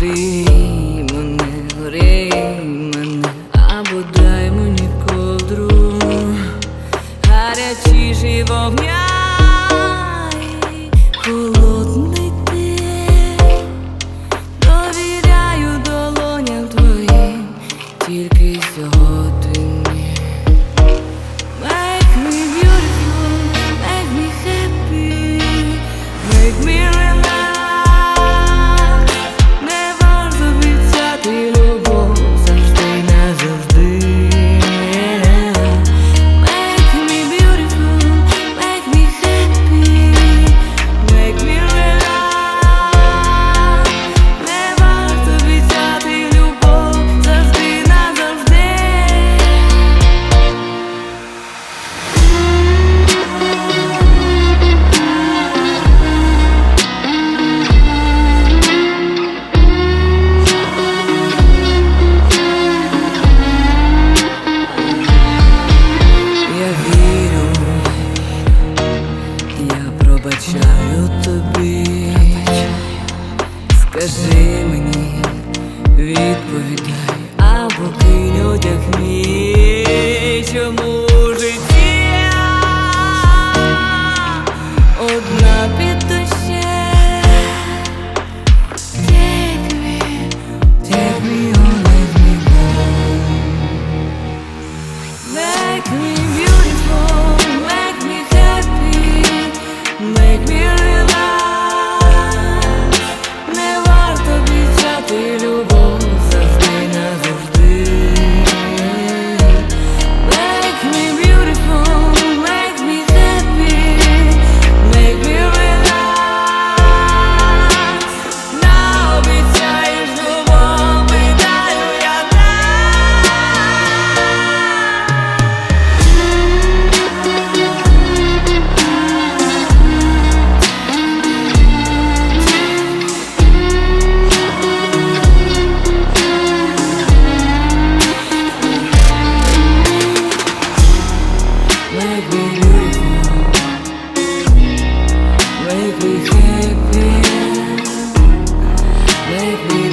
Грій мене, грій мене, або дай мені ковдру гарячі вогня. Кажи мені, відповідай. Або кинь одяг мій. Чому житті одна під Take me, take me on, let baby, make me